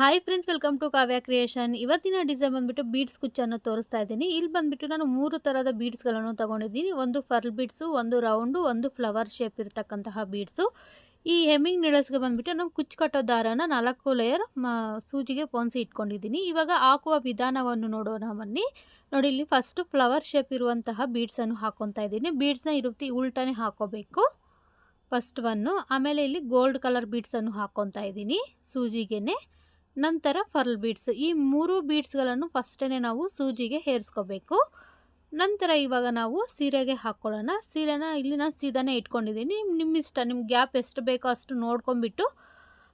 Hi friends welcome to Kavya creation ಇವತ್ತಿನ design ಬಂದ್ಬಿಟ್ಟು beads ಕುಚ್ಚನ್ನು ತೋರಿಸ್ತಾ ಇದ್ದೀನಿ. ಇಲ್ಲಿ ಬಂದ್ಬಿಟ್ಟು ನಾನು ಮೂರು ಥರದ ಬೀಡ್ಸ್ಗಳನ್ನು ತಗೊಂಡಿದ್ದೀನಿ. ಒಂದು ಫರ್ಲ್ ಬೀಡ್ಸು ಒಂದು ರೌಂಡು ಒಂದು ಫ್ಲವರ್ ಶೇಪ್ ಇರತಕ್ಕಂತಹ ಬೀಡ್ಸು ಈ ಹೆಮ್ಮಿಂಗ್ ನೀಡಲ್ಸ್ಗೆ ಬಂದ್ಬಿಟ್ಟು ನಾನು ಕುಚ್ಚು ಕಟ್ಟೋ ದಾರನ ನಾಲ್ಕು ಲೇಯರ್ ಸೂಜಿಗೆ ಪೋನ್ಸಿ ಇಟ್ಕೊಂಡಿದ್ದೀನಿ. ಇವಾಗ ಹಾಕುವ ವಿಧಾನವನ್ನು ನೋಡೋಣ ಬನ್ನಿ. ನೋಡಿ, ಇಲ್ಲಿ ಫಸ್ಟು ಫ್ಲವರ್ ಶೇಪ್ ಇರುವಂತಹ ಬೀಡ್ಸನ್ನು ಹಾಕೊತಾ ಇದ್ದೀನಿ. ಬೀಡ್ಸ್ನ ಈ ರೀತಿ ಉಲ್ಟನೇ ಹಾಕೋಬೇಕು. ಫಸ್ಟ್ ಒನ್ನು ಆಮೇಲೆ ಇಲ್ಲಿ ಗೋಲ್ಡ್ ಕಲರ್ ಬೀಡ್ಸನ್ನು ಹಾಕ್ಕೊತಾ ಇದ್ದೀನಿ ಸೂಜಿಗೆನೆ. ನಂತರ ಫರ್ಲ್ ಬೀಡ್ಸ್ ಈ ಮೂರು ಬೀಡ್ಸ್ಗಳನ್ನು ಫಸ್ಟೇ ನಾವು ಸೂಜಿಗೆ ಹೇರಿಸ್ಕೋಬೇಕು. ನಂತರ ಇವಾಗ ನಾವು ಸೀರೆಗೆ ಹಾಕ್ಕೊಳ್ಳೋಣ ಸೀರೆನ ಇಲ್ಲಿ ನಾನು ಸೀದಾನೇ ಇಟ್ಕೊಂಡಿದ್ದೀನಿ. ನಿಮ್ಮ ಇಷ್ಟ. ನಿಮ್ಗೆ ಗ್ಯಾಪ್ ಎಷ್ಟು ಬೇಕೋ ಅಷ್ಟು ನೋಡ್ಕೊಂಬಿಟ್ಟು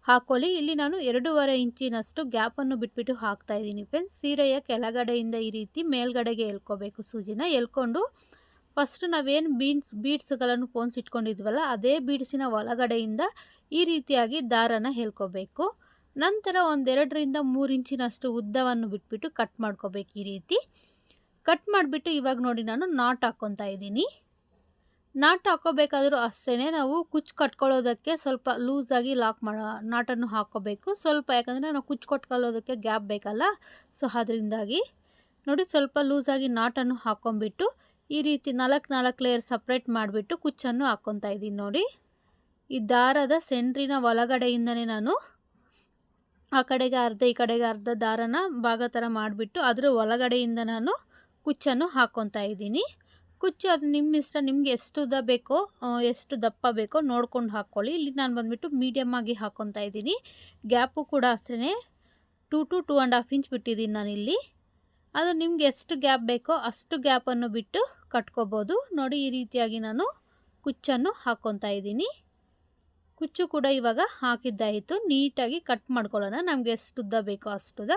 ಹಾಕ್ಕೊಳ್ಳಿ ಇಲ್ಲಿ ನಾನು ಎರಡೂವರೆ ಇಂಚಿನಷ್ಟು ಗ್ಯಾಪನ್ನು ಬಿಟ್ಬಿಟ್ಟು ಹಾಕ್ತಾ ಇದ್ದೀನಿ ಫ್ರೆಂಡ್ಸ್. ಸೀರೆಯ ಕೆಳಗಡೆಯಿಂದ ಈ ರೀತಿ ಮೇಲ್ಗಡೆಗೆ ಎಲ್ಕೋಬೇಕು ಸೂಜಿನ. ಎಲ್ಕೊಂಡು ಫಸ್ಟ್ ನಾವೇನು ಬೀನ್ಸ್ ಬೀಡ್ಸ್ಗಳನ್ನು ಪೋನ್ಸ್ ಇಟ್ಕೊಂಡಿದ್ವಲ್ಲ, ಅದೇ ಬೀಡ್ಸಿನ ಒಳಗಡೆಯಿಂದ ಈ ರೀತಿಯಾಗಿ ದಾರನ ಹೇಳ್ಕೋಬೇಕು ನಂತರ ಒಂದೆರಡರಿಂದ ಮೂರು ಇಂಚಿನಷ್ಟು ಉದ್ದವನ್ನು ಬಿಟ್ಬಿಟ್ಟು ಕಟ್ ಮಾಡ್ಕೋಬೇಕು ಈ ರೀತಿ. ಕಟ್ ಮಾಡಿಬಿಟ್ಟು ಇವಾಗ ನೋಡಿ ನಾನು ನಾಟ್ ಹಾಕ್ಕೊತಾ ಇದ್ದೀನಿ. ನಾಟ್ ಹಾಕೋಬೇಕಾದ್ರೂ ಅಷ್ಟೇ ನಾವು ಕುಚ್ಚು ಕಟ್ಕೊಳ್ಳೋದಕ್ಕೆ ಸ್ವಲ್ಪ ಲೂಸಾಗಿ ಲಾಕ್ ಮಾಡೋ ನಾಟನ್ನು ಹಾಕ್ಕೋಬೇಕು. ಸ್ವಲ್ಪ ಯಾಕಂದರೆ ನಾವು ಕುಚ್ಚು ಕಟ್ಕೊಳ್ಳೋದಕ್ಕೆ ಗ್ಯಾಪ್ ಬೇಕಲ್ಲ ಸೊ ಅದರಿಂದಾಗಿ. ನೋಡಿ ಸ್ವಲ್ಪ ಲೂಸಾಗಿ ನಾಟನ್ನು ಹಾಕ್ಕೊಂಬಿಟ್ಟು ಈ ರೀತಿ ನಾಲ್ಕು ನಾಲ್ಕು ಲೇಯರ್ ಸಪ್ರೇಟ್ ಮಾಡಿಬಿಟ್ಟು ಕುಚ್ಚನ್ನು ಹಾಕ್ಕೊತಾ ಇದ್ದೀನಿ ನೋಡಿ. ಈ ದಾರದ ಸೆಂಟ್ರಿನ ಒಳಗಡೆಯಿಂದನೇ ನಾನು ಆ ಕಡೆಗೆ ಅರ್ಧ, ಈ ಕಡೆಗೆ ಅರ್ಧ ದಾರನ ಭಾಗ ಥರ ಮಾಡಿಬಿಟ್ಟು ಅದರ ಒಳಗಡೆಯಿಂದ ನಾನು ಕುಚ್ಚನ್ನು ಹಾಕ್ಕೊತಾ ಇದ್ದೀನಿ. ಕುಚ್ಚು ಅದು ನಿಮ್ಮ ಇಷ್ಟ, ನಿಮಗೆ ಎಷ್ಟು ಉದ್ದ ಬೇಕೋ ಎಷ್ಟು ದಪ್ಪ ಬೇಕೋ ನೋಡ್ಕೊಂಡು ಹಾಕ್ಕೊಳ್ಳಿ ಇಲ್ಲಿ ನಾನು ಬಂದುಬಿಟ್ಟು ಮೀಡಿಯಮ್ ಆಗಿ ಹಾಕ್ಕೊತಾ ಇದ್ದೀನಿ. ಗ್ಯಾಪು ಕೂಡ ಅಷ್ಟೇ two to two and half inch ಬಿಟ್ಟಿದ್ದೀನಿ ನಾನಿಲ್ಲಿ ಅದು ನಿಮ್ಗೆ ಎಷ್ಟು ಗ್ಯಾಪ್ ಬೇಕೋ ಅಷ್ಟು ಗ್ಯಾಪನ್ನು ಬಿಟ್ಟು ಕಟ್ಕೋಬೋದು. ನೋಡಿ ಈ ರೀತಿಯಾಗಿ ನಾನು ಕುಚ್ಚನ್ನು ಹಾಕ್ಕೊತಾ ಇದ್ದೀನಿ. ಕುಚ್ಚು ಕೂಡ ಇವಾಗ ಹಾಕಿದ್ದಾಯಿತು ನೀಟಾಗಿ ಕಟ್ ಮಾಡ್ಕೊಳ್ಳೋಣ. ನಮಗೆ ಎಷ್ಟು ಉದ್ದ ಬೇಕೋ ಅಷ್ಟುದ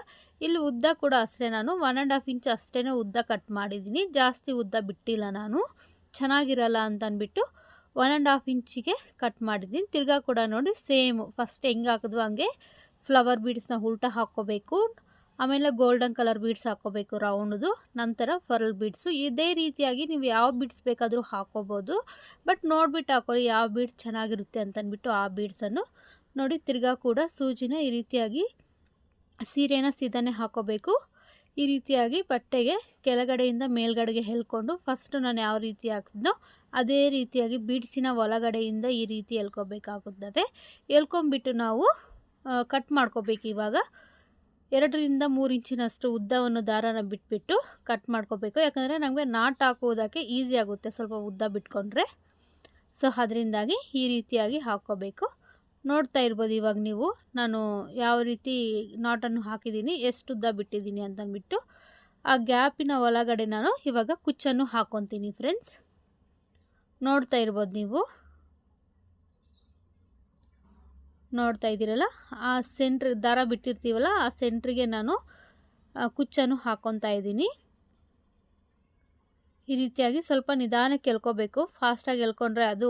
ಇಲ್ಲಿ ಉದ್ದ ಕೂಡ ಅಷ್ಟೇ ನಾನು. ಒನ್ ಆ್ಯಂಡ್ ಹಾಫ್ ಇಂಚ್ ಅಷ್ಟೇ ಉದ್ದ ಕಟ್ ಮಾಡಿದ್ದೀನಿ. ಜಾಸ್ತಿ ಉದ್ದ ಬಿಟ್ಟಿಲ್ಲ ನಾನು. ಚೆನ್ನಾಗಿರಲ್ಲ ಅಂತ ಅಂದ್ಬಿಟ್ಟು ಒನ್ ಆ್ಯಂಡ್ ಹಾಫ್ ಇಂಚಿಗೆ ಕಟ್ ಮಾಡಿದ್ದೀನಿ. ತಿರ್ಗಾ ಕೂಡ ನೋಡಿ ಸೇಮ್ ಫಸ್ಟ್ ಹೆಂಗೆ ಹಾಕಿದ್ವು ಹಂಗೆ. ಫ್ಲವರ್ ಬೀಡ್ಸ್ನ ಉಲ್ಟ ಹಾಕ್ಕೋಬೇಕು. ಆಮೇಲೆ ಗೋಲ್ಡನ್ ಕಲರ್ ಬೀಡ್ಸ್ ಹಾಕೋಬೇಕು ರೌಂಡ್ದು ನಂತರ ಫರ್ಲ್ ಬೀಡ್ಸು ಇದೇ ರೀತಿಯಾಗಿ ನೀವು ಯಾವ ಬೀಡ್ಸ್ ಬೇಕಾದರೂ ಹಾಕೋಬೋದು ಬಟ್ ನೋಡಿಬಿಟ್ಟು ಹಾಕೊಳ್ಳಿ ಯಾವ ಬೀಡ್ಸ್ ಚೆನ್ನಾಗಿರುತ್ತೆ ಅಂತಂದ್ಬಿಟ್ಟು ಆ ಬೀಡ್ಸನ್ನು ನೋಡಿ ತಿರ್ಗಾ ಕೂಡ ಸೂಜಿನ ಈ ರೀತಿಯಾಗಿ ಸೀರೆನ ಸೀದಾನೆ ಹಾಕೋಬೇಕು ಈ ರೀತಿಯಾಗಿ ಬಟ್ಟೆಗೆ ಕೆಳಗಡೆಯಿಂದ ಮೇಲ್ಗಡೆಗೆ ಹೇಳ್ಕೊಂಡು ಫಸ್ಟ್ ನಾನು ಯಾವ ರೀತಿ ಹಾಕಿದ್ನೋ ಅದೇ ರೀತಿಯಾಗಿ ಬೀಡ್ಸಿನ ಒಳಗಡೆಯಿಂದ ಈ ರೀತಿ ಎಲ್ಕೋಬೇಕಾಗುತ್ತದೆ ಎಲ್ಕೊಂಬಿಟ್ಟು ನಾವು ಕಟ್ ಮಾಡ್ಕೋಬೇಕು ಇವಾಗ. ಎರಡರಿಂದ ಮೂರು ಇಂಚಿನಷ್ಟು ಉದ್ದವನ್ನು ದಾರನ ಬಿಟ್ಬಿಟ್ಟು ಕಟ್ ಮಾಡ್ಕೋಬೇಕು. ಯಾಕಂದರೆ ನಮಗೆ ನಾಟ್ ಹಾಕುವುದಕ್ಕೆ ಈಸಿ ಆಗುತ್ತೆ ಸ್ವಲ್ಪ ಉದ್ದ ಬಿಟ್ಕೊಂಡ್ರೆ. ಸೊ, ಅದರಿಂದಾಗಿ ಈ ರೀತಿಯಾಗಿ ಹಾಕ್ಕೋಬೇಕು. ನೋಡ್ತಾ ಇರ್ಬೋದು ಇವಾಗ ನೀವು, ನಾನು ಯಾವ ರೀತಿ ನಾಟನ್ನು ಹಾಕಿದ್ದೀನಿ, ಎಷ್ಟು ಉದ್ದ ಬಿಟ್ಟಿದ್ದೀನಿ ಅಂತಂದ್ಬಿಟ್ಟು ಆ ಗ್ಯಾಪಿನ ಒಳಗಡೆ ನಾನು ಇವಾಗ ಕುಚ್ಚನ್ನು ಹಾಕ್ಕೊತೀನಿ ಫ್ರೆಂಡ್ಸ್ ನೋಡ್ತಾ ಇರ್ಬೋದು ನೀವು. ನೋಡ್ತಾ ಇದ್ದೀರಲ್ಲ, ಆ ಸೆಂಟ್ರ್ ದಾರ ಬಿಟ್ಟಿರ್ತೀವಲ್ಲ, ಆ ಸೆಂಟ್ರಿಗೆ ನಾನು ಕುಚ್ಚನ್ನು ಹಾಕ್ಕೊತಾ ಇದ್ದೀನಿ. ಈ ರೀತಿಯಾಗಿ ಸ್ವಲ್ಪ ನಿಧಾನಕ್ಕೆ ಎಳ್ಕೋಬೇಕು ಫಾಸ್ಟಾಗಿ ಎಳ್ಕೊಂಡ್ರೆ ಅದು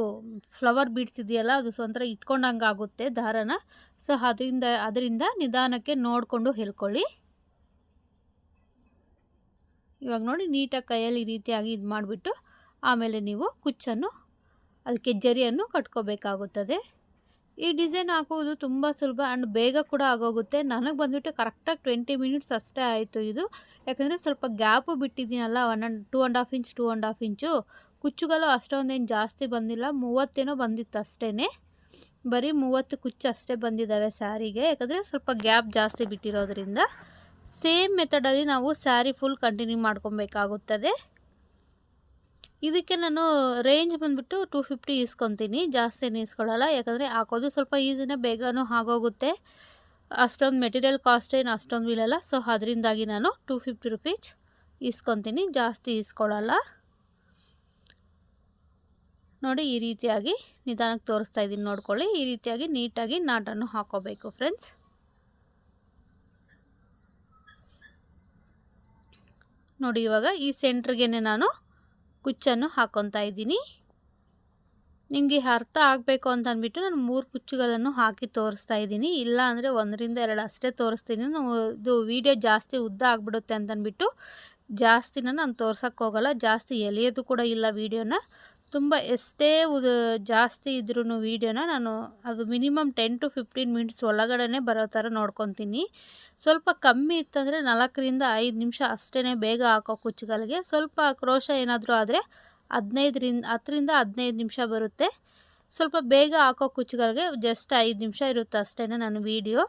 ಫ್ಲವರ್ ಬೀಡ್ಸ್ ಇದೆಯಲ್ಲ, ಅದು ಸ್ವಂತರ ಇಟ್ಕೊಂಡಂಗೆ ಆಗುತ್ತೆ ದಾರನ. ಸೊ ಅದರಿಂದ ಅದರಿಂದ ನಿಧಾನಕ್ಕೆ ನೋಡಿಕೊಂಡು ಹೇಳ್ಕೊಳ್ಳಿ ಇವಾಗ ನೋಡಿ, ನೀಟಾಗಿ ಕೈಯಲ್ಲಿ ಈ ರೀತಿಯಾಗಿ ಇದು ಮಾಡಿಬಿಟ್ಟು ಆಮೇಲೆ ನೀವು ಕುಚ್ಚನ್ನು, ಅದಕ್ಕೆ ಜರಿಯನ್ನು ಕಟ್ಕೋಬೇಕಾಗುತ್ತದೆ. ಈ ಡಿಸೈನ್ ಹಾಕೋದು ತುಂಬ ಸುಲಭ ಆ್ಯಂಡ್ ಬೇಗ ಕೂಡ ಆಗೋಗುತ್ತೆ. ನನಗೆ ಬಂದುಬಿಟ್ಟು ಕರೆಕ್ಟಾಗಿ ಟ್ವೆಂಟಿ ಮಿನಿಟ್ಸ್ ಅಷ್ಟೇ ಆಯಿತು ಇದು. ಯಾಕಂದರೆ ಸ್ವಲ್ಪ gap ಬಿಟ್ಟಿದ್ದೀನಲ್ಲ, one and two and half inch, two and half inch. ಕುಚ್ಚುಗಳು ಅಷ್ಟೊಂದೇನು ಜಾಸ್ತಿ ಬಂದಿಲ್ಲ. ಮೂವತ್ತೇನೋ ಬಂದಿತ್ತು ಅಷ್ಟೇ ಬರೀ ಮೂವತ್ತು ಕುಚ್ಚು ಅಷ್ಟೇ ಬಂದಿದ್ದಾವೆ ಸ್ಯಾರಿಗೆ. ಯಾಕಂದರೆ ಸ್ವಲ್ಪ ಗ್ಯಾಪ್ ಜಾಸ್ತಿ ಬಿಟ್ಟಿರೋದ್ರಿಂದ. ಸೇಮ್ ಮೆಥಡಲ್ಲಿ ನಾವು ಸ್ಯಾರಿ ಫುಲ್ ಕಂಟಿನ್ಯೂ ಮಾಡ್ಕೊಬೇಕಾಗುತ್ತದೆ. ಇದಕ್ಕೆ ನಾನು ರೇಂಜ್ ಬಂದುಬಿಟ್ಟು ಟೂ ಫಿಫ್ಟಿ ಇಸ್ಕೊತೀನಿ ಜಾಸ್ತಿ ಏನು ಇಸ್ಕೊಳ್ಳಲ್ಲ ಯಾಕಂದರೆ ಹಾಕೋದು ಸ್ವಲ್ಪ ಈಸಿನೇ ಬೇಗನೂ ಆಗೋಗುತ್ತೆ. ಅಷ್ಟೊಂದು ಮೆಟೀರಿಯಲ್ ಕಾಸ್ಟ್ ಏನು ಅಷ್ಟೊಂದು ಬೀಳಲ್ಲ. ಸೊ ಅದರಿಂದಾಗಿ ನಾನು ಟೂ ಫಿಫ್ಟಿ ರುಪೀಸ್ ಇಸ್ಕೊತೀನಿ ಜಾಸ್ತಿ ಇಸ್ಕೊಳ್ಳಲ್ಲ ನೋಡಿ, ಈ ರೀತಿಯಾಗಿ ನಿಧಾನಕ್ಕೆ ತೋರಿಸ್ತಾ ಇದ್ದೀನಿ. ನೋಡ್ಕೊಳ್ಳಿ. ಈ ರೀತಿಯಾಗಿ ನೀಟಾಗಿ ನಾಟನ್ನು ಹಾಕೋಬೇಕು ಫ್ರೆಂಡ್ಸ್ ನೋಡಿ, ಇವಾಗ ಈ ಸೆಂಟ್ರಿಗೆ ನಾನು ಕುಚ್ಚನ್ನು ಹಾಕೊತಾ ಇದ್ದೀನಿ. ನಿಮಗೆ ಅರ್ಥ ಆಗಬೇಕು ಅಂತ ಅಂದ್ಬಿಟ್ಟು ನಾನು ಮೂರು ಕುಚ್ಚುಗಳನ್ನು ಹಾಕಿ ತೋರಿಸ್ತಾ ಇದ್ದೀನಿ. ಇಲ್ಲ ಅಂದರೆ ಒಂದರಿಂದ ಎರಡು ಅಷ್ಟೇ ತೋರಿಸ್ತೀನಿ. ನಾವು ಇದು ವೀಡಿಯೋ ಜಾಸ್ತಿ ಉದ್ದ ಆಗಿಬಿಡುತ್ತೆ ಅಂತಂದ್ಬಿಟ್ಟು ಜಾಸ್ತಿನ ನಾನು ತೋರ್ಸೋಕ್ಕೆ ಹೋಗಲ್ಲ. ಜಾಸ್ತಿ ಎಲೆಯೋದು ಕೂಡ ಇಲ್ಲ ವೀಡಿಯೋನ. ತುಂಬ ಎಷ್ಟೇ ಉದು, ಜಾಸ್ತಿ ಇದ್ರೂ ವೀಡಿಯೋನ ನಾನು ಅದು minimum ten to fifteen minutes ಒಳಗಡೆ ಬರೋ ಥರ ನೋಡ್ಕೊತೀನಿ. ಸ್ವಲ್ಪ ಕಮ್ಮಿ ಇತ್ತಂದರೆ ನಾಲ್ಕರಿಂದ ಐದು ನಿಮಿಷ ಅಷ್ಟೇ ಬೇಗ ಹಾಕೋ ಕುಚ್ಚುಗಳಿಗೆ ಸ್ವಲ್ಪ ಕ್ರೋಶ ಏನಾದರೂ ಆದರೆ ಹದಿನೈದರಿಂದ, ಹತ್ತರಿಂದ ಹದಿನೈದು ನಿಮಿಷ ಬರುತ್ತೆ. ಸ್ವಲ್ಪ ಬೇಗ ಹಾಕೋ ಕುಚ್ಚುಗಳಿಗೆ ಜಸ್ಟ್ ಐದು ನಿಮಿಷ ಇರುತ್ತೆ ಅಷ್ಟೇ ನಾನು ವೀಡಿಯೋ.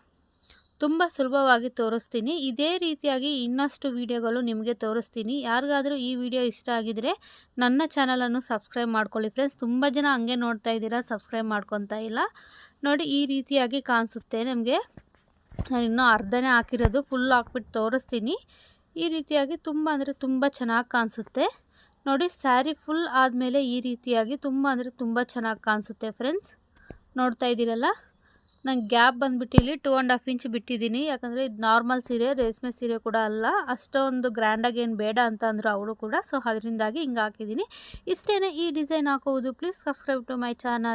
ತುಂಬ ಸುಲಭವಾಗಿ ತೋರಿಸ್ತೀನಿ. ಇದೇ ರೀತಿಯಾಗಿ ಇನ್ನಷ್ಟು ವಿಡಿಯೋಗಳು ನಿಮಗೆ ತೋರಿಸ್ತೀನಿ. ಯಾರಿಗಾದರೂ ಈ ವಿಡಿಯೋ ಇಷ್ಟ ಆಗಿದರೆ ನನ್ನ ಚಾನಲನ್ನು ಸಬ್ಸ್ಕ್ರೈಬ್ ಮಾಡ್ಕೊಳ್ಳಿ. ಫ್ರೆಂಡ್ಸ್, ತುಂಬ ಜನ ಹಂಗೆ ನೋಡ್ತಾ ಇದ್ದೀರಾ, ಸಬ್ಸ್ಕ್ರೈಬ್ ಮಾಡ್ಕೊತಾ ಇಲ್ಲ. ನೋಡಿ, ಈ ರೀತಿಯಾಗಿ ಕಾಣಿಸುತ್ತೆ ನಮಗೆ. ನಾನು ಇನ್ನೂ ಅರ್ಧನೇ ಹಾಕಿರೋದು ಫುಲ್ ಹಾಕ್ಬಿಟ್ಟು ತೋರಿಸ್ತೀನಿ. ಈ ರೀತಿಯಾಗಿ ತುಂಬ ಅಂದರೆ ತುಂಬ ಚೆನ್ನಾಗಿ ಕಾಣಿಸುತ್ತೆ. ನೋಡಿ, ಸ್ಯಾರಿ ಫುಲ್ ಆದಮೇಲೆ ಈ ರೀತಿಯಾಗಿ ತುಂಬ ಅಂದರೆ ತುಂಬ ಚೆನ್ನಾಗಿ ಕಾಣಿಸುತ್ತೆ ಫ್ರೆಂಡ್ಸ್. ನೋಡ್ತಾ ಇದ್ದೀರಲ್ಲ? ನಂಗೆ ಗ್ಯಾಪ್ ಬಂದುಬಿಟ್ಟು ಇಲ್ಲಿ ಟೂ ಆ್ಯಂಡ್ ಹಾಫ್ ಇಂಚ್ ಬಿಟ್ಟಿದ್ದೀನಿ. ಯಾಕಂದರೆ ಇದು ನಾರ್ಮಲ್ ಸೀರೆ, ರೇಷ್ಮೆ ಸೀರೆ ಕೂಡ ಅಲ್ಲ. ಅಷ್ಟೊಂದು ಗ್ರ್ಯಾಂಡಾಗಿ ಏನು ಬೇಡ ಅಂತ ಅಂದರು ಅವರು ಕೂಡ. ಸೊ ಅದರಿಂದಾಗಿ ಹಿಂಗೆ ಹಾಕಿದ್ದೀನಿ. ಇಷ್ಟೇ ಈ ಡಿಸೈನ್ ಹಾಕೋದು please subscribe to my channel